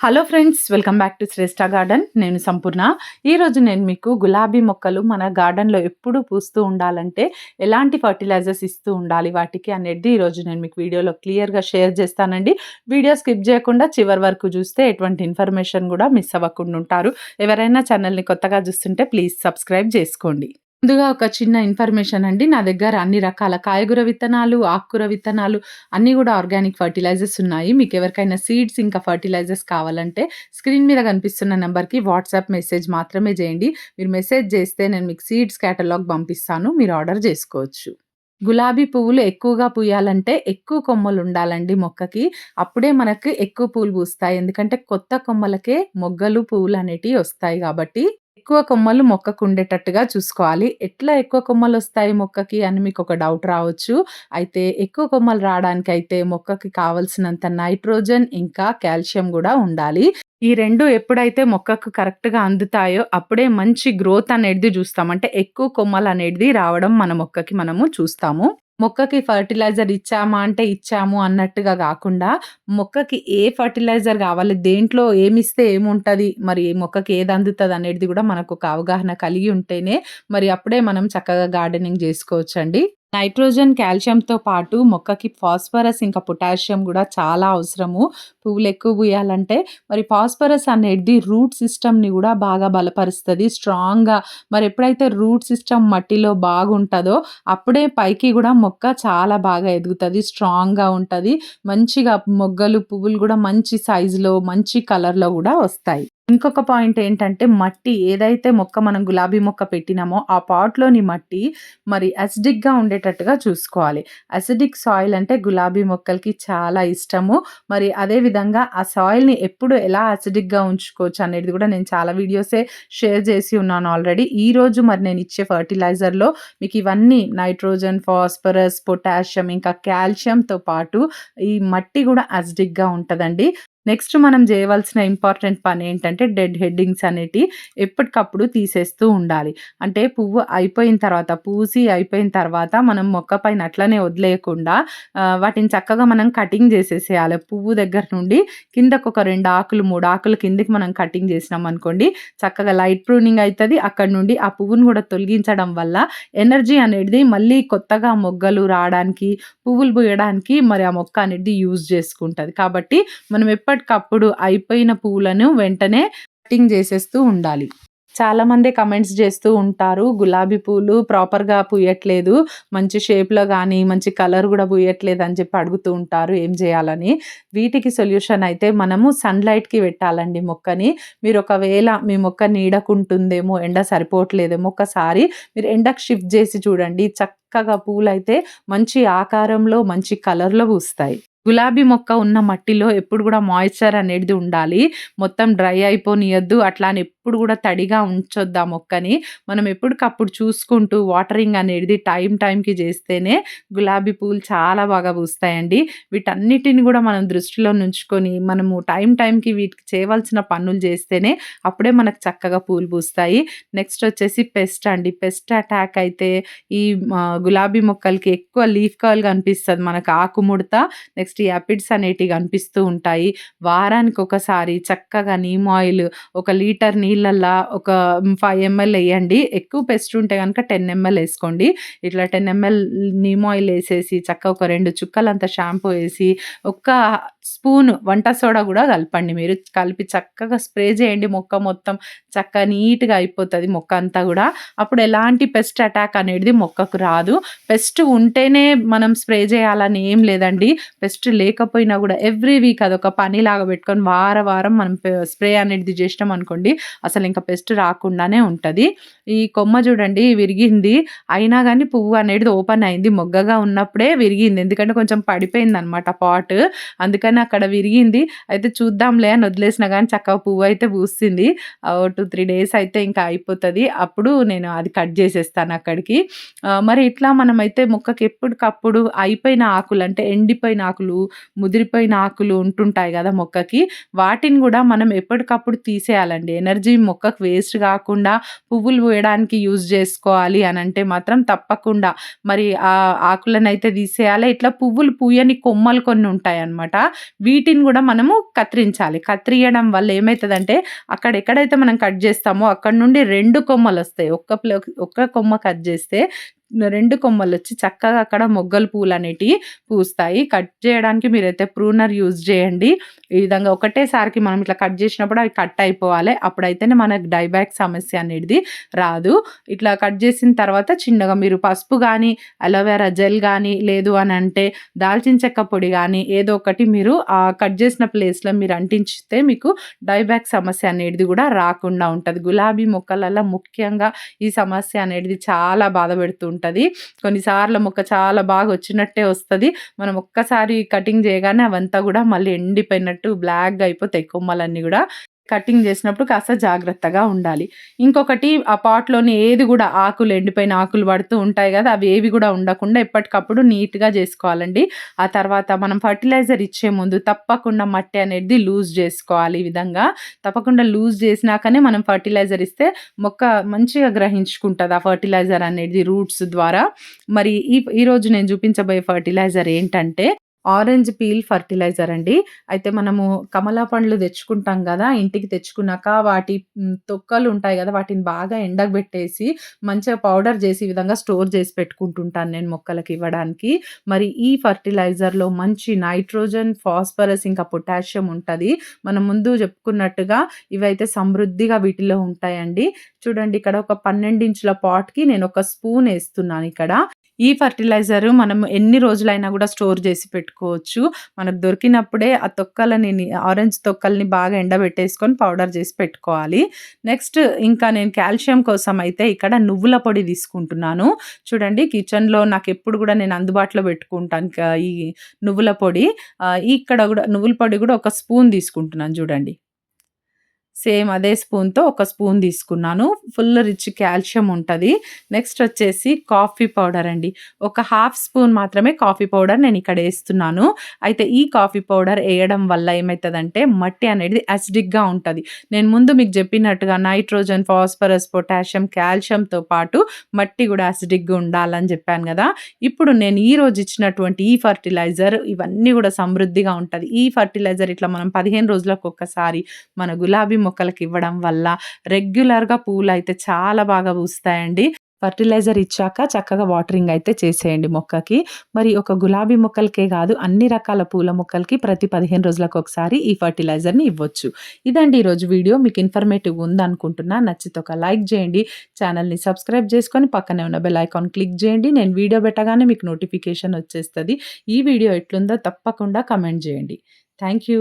Hello friends welcome back to Shreshta garden నేను సంపూర్ణ. ఈరోజు నేను మీకు గులాబీ మొక్కలు మన గార్డెన్లో ఎప్పుడు పూస్తూ ఉండాలంటే ఎలాంటి ఫర్టిలైజర్స్ ఇస్తూ ఉండాలి వాటికి అనేది ఈరోజు నేను మీకు వీడియోలో క్లియర్గా షేర్ చేస్తానండి. వీడియో స్కిప్ చేయకుండా చివరి వరకు చూస్తే ఎటువంటి ఇన్ఫర్మేషన్ కూడా మిస్ అవ్వకుండా ఉంటారు. ఎవరైనా ఛానల్ని కొత్తగా చూస్తుంటే ప్లీజ్ సబ్స్క్రైబ్ చేసుకోండి. ముందుగా ఒక చిన్న ఇన్ఫర్మేషన్ అండి. నా దగ్గర అన్ని రకాల కాయగూర విత్తనాలు ఆకుకూర విత్తనాలు అన్నీ కూడా ఆర్గానిక్ ఫర్టిలైజర్స్ ఉన్నాయి. మీకు ఎవరికైనా సీడ్స్ ఇంకా ఫర్టిలైజర్స్ కావాలంటే స్క్రీన్ మీద కనిపిస్తున్న నెంబర్కి వాట్సాప్ మెసేజ్ మాత్రమే చేయండి. మీరు మెసేజ్ చేస్తే నేను మీకు సీడ్స్ క్యాటలాగ్ పంపిస్తాను. మీరు ఆర్డర్ చేసుకోవచ్చు. గులాబీ పువ్వులు ఎక్కువగా పూయాలంటే ఎక్కువ కొమ్మలు ఉండాలండి మొక్కకి. అప్పుడే మనకు ఎక్కువ పూలు పూస్తాయి. ఎందుకంటే కొత్త కొమ్మలకే మొగ్గలు పువ్వులు అనేటివి వస్తాయి కాబట్టి ఎక్కువ కొమ్మలు మొక్కకు ఉండేటట్టుగా చూసుకోవాలి. ఎట్లా ఎక్కువ కొమ్మలు వస్తాయి మొక్కకి అని మీకు ఒక డౌట్ రావచ్చు. అయితే ఎక్కువ కొమ్మలు రావడానికి అయితే మొక్కకి కావలసినంత నైట్రోజన్ ఇంకా కాల్షియం కూడా ఉండాలి. ఈ రెండు ఎప్పుడైతే మొక్కకు కరెక్ట్గా అందుతాయో అప్పుడే మంచి గ్రోత్ అనేది చూస్తాం. అంటే ఎక్కువ కొమ్మలు అనేది రావడం మన మొక్కకి మనము చూస్తాము. మొక్కకి ఫర్టిలైజర్ ఇచ్చామా అంటే ఇచ్చాము అన్నట్టుగా కాకుండా మొక్కకి ఏ ఫర్టిలైజర్ కావాలి దేంట్లో ఏమిస్తే ఏముంటుంది మరి మొక్కకి ఏది అందుతుంది అనేది కూడా మనకు ఒక అవగాహన కలిగి ఉంటేనే మరి అప్పుడే మనం చక్కగా గార్డెనింగ్ చేసుకోవచ్చండి. నైట్రోజన్ కాల్షియంతో పాటు మొక్కకి ఫాస్ఫరస్ ఇంకా పొటాషియం కూడా చాలా అవసరము. పువ్వులు ఎక్కువ పూయాలంటే మరి ఫాస్ఫరస్ అనేది రూట్ సిస్టమ్ని కూడా బాగా బలపరుస్తుంది. స్ట్రాంగ్గా మరి ఎప్పుడైతే రూట్ సిస్టమ్ మట్టిలో బాగుంటుందో అప్పుడే పైకి కూడా మొక్క చాలా బాగా ఎదుగుతుంది. స్ట్రాంగ్గా ఉంటుంది. మంచిగా మొగ్గలు పువ్వులు కూడా మంచి సైజులో మంచి కలర్లో కూడా వస్తాయి. ఇంకొక పాయింట్ ఏంటంటే మట్టి ఏదైతే మొక్క మనం గులాబీ మొక్క పెట్టినామో ఆ పాట్లోని మట్టి మరి అసిడిక్గా ఉండేటట్టుగా చూసుకోవాలి. అసిడిక్ సాయిల్ అంటే గులాబీ మొక్కలకి చాలా ఇష్టము. మరి అదే విధంగా ఆ సాయిల్ని ఎప్పుడు ఎలా అసిడిక్గా ఉంచుకోవచ్చు అనేది కూడా నేను చాలా వీడియోసే షేర్ చేసి ఉన్నాను ఆల్రెడీ ఈరోజు మరి నేను ఇచ్చే ఫర్టిలైజర్లో మీకు ఇవన్నీ నైట్రోజన్ ఫాస్ఫరస్ పొటాషియం ఇంకా కాల్షియంతో పాటు ఈ మట్టి కూడా అసిడిక్గా ఉంటుందండి. నెక్స్ట్ మనం చేయవలసిన ఇంపార్టెంట్ పని ఏంటంటే డెడ్ హెడ్డింగ్స్ అనేటి ఎప్పటికప్పుడు తీసేస్తూ ఉండాలి. అంటే పువ్వు అయిపోయిన తర్వాత పూసి అయిపోయిన తర్వాత మనం మొక్క పైన అట్లనే వదిలేయకుండా వాటిని చక్కగా మనం కటింగ్ చేసేసేయాలి. పువ్వు దగ్గర నుండి కిందకు ఒక రెండు ఆకులు మూడు ఆకులు కిందకి మనం కటింగ్ చేసినాం అనుకోండి చక్కగా లైట్ ప్రూనింగ్ అవుతుంది అక్కడ నుండి ఆ పువ్వును కూడా తొలగించడం వల్ల ఎనర్జీ అనేది మళ్ళీ కొత్తగా మొగ్గలు రావడానికి పువ్వులు పూయడానికి మరి ఆ మొక్క అనేది యూజ్ చేసుకుంటుంది. కాబట్టి మనం ఎప్పటి ఎప్పటికప్పుడు అయిపోయిన పూలను వెంటనే కటింగ్ చేసేస్తూ ఉండాలి. చాలామంది కమెంట్స్ చేస్తూ ఉంటారు గులాబీ పూలు ప్రాపర్గా పూయట్లేదు మంచి షేప్లో కానీ మంచి కలర్ కూడా పూయట్లేదు అని చెప్పి అడుగుతూ ఉంటారు ఏం చేయాలని. వీటికి సొల్యూషన్ అయితే మనము సన్లైట్కి పెట్టాలండి మొక్కని. మీరు ఒకవేళ మీ మొక్క నీడకుంటుందేమో ఎండ సరిపోవట్లేదేమో ఒకసారి మీరు ఎండకు షిఫ్ట్ చేసి చూడండి. చక్కగా పూలు అయితే మంచి ఆకారంలో మంచి కలర్లో పూస్తాయి. గులాబీ మొక్క ఉన్న మట్టిలో ఎప్పుడు కూడా మాయిశ్చర్ అనేది ఉండాలి. మొత్తం డ్రై అయిపోనియద్దు. అట్లా అని ఎప్పుడు కూడా తడిగా ఉంచొద్దు ఆ మొక్కని. మనం ఎప్పటికప్పుడు చూసుకుంటూ వాటరింగ్ అనేది టైం టైంకి చేస్తేనే గులాబీ పూలు చాలా బాగా పూస్తాయండి. వీటన్నిటిని కూడా మనం దృష్టిలో నుంచుకొని మనము టైం టైంకి వీటికి చేయవలసిన పనులు చేస్తేనే అప్పుడే మనకు చక్కగా పూలు పూస్తాయి. నెక్స్ట్ వచ్చేసి పెస్ట్ అండి. పెస్ట్ అటాక్ అయితే ఈ గులాబీ మొక్కలకి ఎక్కువ లీఫ్ కర్ల్ కనిపిస్తుంది. మనకు ఆకుముడత. నెక్స్ట్ నెక్స్ట్ యాపిడ్స్ అనేటివి కనిపిస్తూ ఉంటాయి. వారానికి ఒకసారి చక్కగా నీమ్ ఆయిల్ ఒక లీటర్ నీళ్ళల్లా ఒక ఫైవ్ ఎంఎల్ వేయండి. ఎక్కువ పెస్ట్ ఉంటే కనుక టెన్ ఎంఎల్ వేసుకోండి. ఇట్లా టెన్ ఎంఎల్ నీమ్ ఆయిల్ వేసేసి చక్క ఒక రెండు చుక్కలంత షాంపూ వేసి ఒక్క స్పూన్ వంట సోడా కూడా కలపండి. మీరు కలిపి చక్కగా స్ప్రే చేయండి. మొక్క మొత్తం చక్కగా నీట్గా అయిపోతుంది మొక్క అంతా కూడా. అప్పుడు ఎలాంటి పెస్ట్ అటాక్ అనేది మొక్కకు రాదు. పెస్ట్ ఉంటేనే మనం స్ప్రే చేయాలని ఏం లేదండి. పెస్ట్ పెస్ట్ లేకపోయినా కూడా ఎవ్రీ వీక్ అదొక పనిలాగా పెట్టుకొని వార వారం మనం స్ప్రే అనేది చేసినాం అనుకోండి అసలు ఇంకా పెస్ట్ రాకుండానే ఉంటుంది. ఈ కొమ్మ చూడండి విరిగింది. అయినా కానీ పువ్వు అనేది ఓపెన్ అయింది. మొగ్గగా ఉన్నప్పుడే విరిగింది. ఎందుకంటే కొంచెం పడిపోయింది అనమాట పాట్. అందుకని అక్కడ విరిగింది. అయితే చూద్దాంలే అని వదిలేసినా కానీ చక్కగా పువ్వు అయితే పూస్తుంది టూ త్రీ డేస్ అయితే ఇంకా అయిపోతుంది. అప్పుడు నేను అది కట్ చేసేస్తాను అక్కడికి. మరి ఇట్లా మనమైతే మొక్కకి ఎప్పటికప్పుడు అయిపోయిన ఆకులు అంటే ఎండిపోయిన ఆకులు ఆకులు, ముదిరిపోయిన ఆకులు ఉంటుంటాయి కదా మొక్కకి, వాటిని కూడా మనం ఎప్పటికప్పుడు తీసేయాలండి. ఎనర్జీ మొక్కకు వేస్ట్ కాకుండా పువ్వులు పూయడానికి యూజ్ అని అంటే మాత్రం తప్పకుండా మరి ఆ ఆకులనైతే తీసేయాలి. ఇట్లా పువ్వులు పూయని కొమ్మలు కొన్ని ఉంటాయి అన్నమాట వీటిని కూడా మనము కత్తిరించాలి. కత్తిరియడం వల్ల ఏమవుతుందంటే అక్కడ ఎక్కడైతే మనం కట్ చేస్తామో అక్కడ నుండి రెండు కొమ్మలు వస్తాయి ఒక్క ఒక్క కొమ్మ కట్ చేస్తే రెండు కొమ్మలు వచ్చి చక్కగా అక్కడ మొగ్గలు పూలు అనేటివి పూస్తాయి. కట్ చేయడానికి మీరైతే ప్రూనర్ యూజ్ చేయండి ఈ విధంగా ఒకటేసారికి మనం ఇట్లా కట్ చేసినప్పుడు అవి కట్ అయిపోవాలి. అప్పుడైతేనే మనకు డైబ్యాక్ సమస్య అనేది రాదు. ఇట్లా కట్ చేసిన తర్వాత చిన్నగా మీరు పసుపు కానీ అలోవెరా జెల్ కానీ లేదు అని అంటే దాల్చిన చెక్క పొడి కానీ ఏదో ఒకటి మీరు ఆ కట్ చేసిన ప్లేస్‌లో మీరు అంటించితే మీకు డైబ్యాక్ సమస్య అనేది కూడా రాకుండా ఉంటుంది గులాబీ మొక్కలలో ముఖ్యంగా ఈ సమస్య అనేది చాలా బాధపెడుతూ ఉంటుంది కొన్నిసార్లు మొక్క చాలా బాగా వచ్చినట్టే వస్తుంది మనం ఒక్కసారి కటింగ్ చేయగానే అవంతా కూడా మళ్ళీ ఎండిపోయినట్టు బ్లాక్‌గా అయిపోతాయి కొమ్మలన్నీ కూడా కటింగ్ చేసినప్పుడు కాస్త జాగ్రత్తగా ఉండాలి. ఇంకొకటి ఆ పాట్‌లోని ఏది కూడా ఆకులు ఎండిపోయిన ఆకులు పడుతూ ఉంటాయి కదా అవి ఏవి కూడా ఉండకుండా ఎప్పటికప్పుడు నీట్‌గా చేసుకోవాలండి ఆ తర్వాత మనం ఫర్టిలైజర్ ఇచ్చే ముందు తప్పకుండా మట్టి అనేది లూజ్ చేసుకోవాలి ఈ విధంగా. తప్పకుండా లూజ్ చేసినాకనే మనం ఫర్టిలైజర్ ఇస్తే మొక్క మంచిగా గ్రహించుకుంటుంది ఆ ఫర్టిలైజర్ అనేది రూట్స్ ద్వారా. మరి ఈ ఈరోజు నేను చూపించబోయే ఫర్టిలైజర్ ఏంటంటే ఆరెంజ్ పీల్ ఫర్టిలైజర్ అండి. అయితే మనము కమలా పండ్లు తెచ్చుకుంటాం కదా ఇంటికి తెచ్చుకున్నాక వాటి తొక్కలు ఉంటాయి కదా వాటిని బాగా ఎండబెట్టేసి మంచిగా పౌడర్ చేసి ఈ విధంగా స్టోర్ చేసి పెట్టుకుంటుంటాను నేను మొక్కలకి ఇవ్వడానికి. మరి ఈ ఫర్టిలైజర్‌లో మంచి నైట్రోజన్, ఫాస్ఫరస్ ఇంకా పొటాషియం ఉంటుంది మనం ముందు చెప్పుకున్నట్టుగా ఇవైతే సమృద్ధిగా వీటిలో ఉంటాయండి. చూడండి ఇక్కడ ఒక 12 ఇంచుల పాట్‌కి నేను ఒక స్పూన్ వేస్తున్నాను ఇక్కడ. ఈ ఫర్టిలైజర్ మనం ఎన్ని రోజులైనా కూడా స్టోర్ చేసి పెట్టుకోవచ్చు. మనకు దొరికినప్పుడే ఆ తొక్కలని ఆరెంజ్ తొక్కల్ని బాగా ఎండబెట్టేసుకొని పౌడర్ చేసి పెట్టుకోవాలి. నెక్స్ట్ ఇంకా నేను కాల్షియం కోసం అయితే ఇక్కడ నువ్వుల పొడి తీసుకుంటున్నాను. చూడండి కిచెన్‌లో నాకు ఎప్పుడు కూడా నేను అందుబాటులో పెట్టుకుంటాను ఈ నువ్వుల పొడి. ఇక్కడ కూడా నువ్వుల పొడి కూడా ఒక స్పూన్ తీసుకుంటున్నాను చూడండి సేమ్ అదే స్పూన్‌తో ఒక స్పూన్ తీసుకున్నాను. ఫుల్ రిచ్ కాల్షియం ఉంటుంది. నెక్స్ట్ వచ్చేసి కాఫీ పౌడర్ అండి. ఒక హాఫ్ స్పూన్ మాత్రమే కాఫీ పౌడర్ నేను ఇక్కడ వేస్తున్నాను. అయితే ఈ కాఫీ పౌడర్ వేయడం వల్ల ఏమవుతుందంటే మట్టి అనేది యాసిడిక్‌గా ఉంటుంది. నేను ముందు మీకు చెప్పినట్టుగా నైట్రోజన్, ఫాస్ఫరస్, పొటాషియం, కాల్షియంతో పాటు మట్టి కూడా యాసిడిక్‌గా ఉండాలని చెప్పాను కదా. ఇప్పుడు నేను ఈరోజు ఇచ్చినటువంటి ఈ ఫర్టిలైజర్ ఇవన్నీ కూడా సమృద్ధిగా ఉంటుంది. ఈ ఫర్టిలైజర్ ఇట్లా మనం 15 రోజులకు ఒక్కసారి మన గులాబీ మొక్కలకి ఇవ్వడం వల్ల రెగ్యులర్‌గా పూలైతే చాలా బాగా పూస్తాయండి. ఫర్టిలైజర్ ఇచ్చాక చక్కగా వాటరింగ్ అయితే చేసేయండి మొక్కకి. మరి ఒక గులాబీ మొక్కలకే కాదు అన్ని రకాల పూల మొక్కలకి ప్రతి 15 రోజులకు ఒకసారి ఈ ఫర్టిలైజర్‌ని ఇవ్వచ్చు. ఇదండి ఈరోజు వీడియో. మీకు ఇన్ఫర్మేటివ్ ఉందనుకుంటున్నా. నచ్చితే ఒక లైక్ చేయండి ఛానల్ని సబ్స్క్రైబ్ చేసుకొని పక్కనే ఉన్న బెల్ ఐకాన్ క్లిక్ చేయండి నేను వీడియో పెట్టగానే మీకు నోటిఫికేషన్ వచ్చేస్తుంది ఈ వీడియో ఎట్లుందో తప్పకుండా కమెంట్ చేయండి థ్యాంక్ యూ.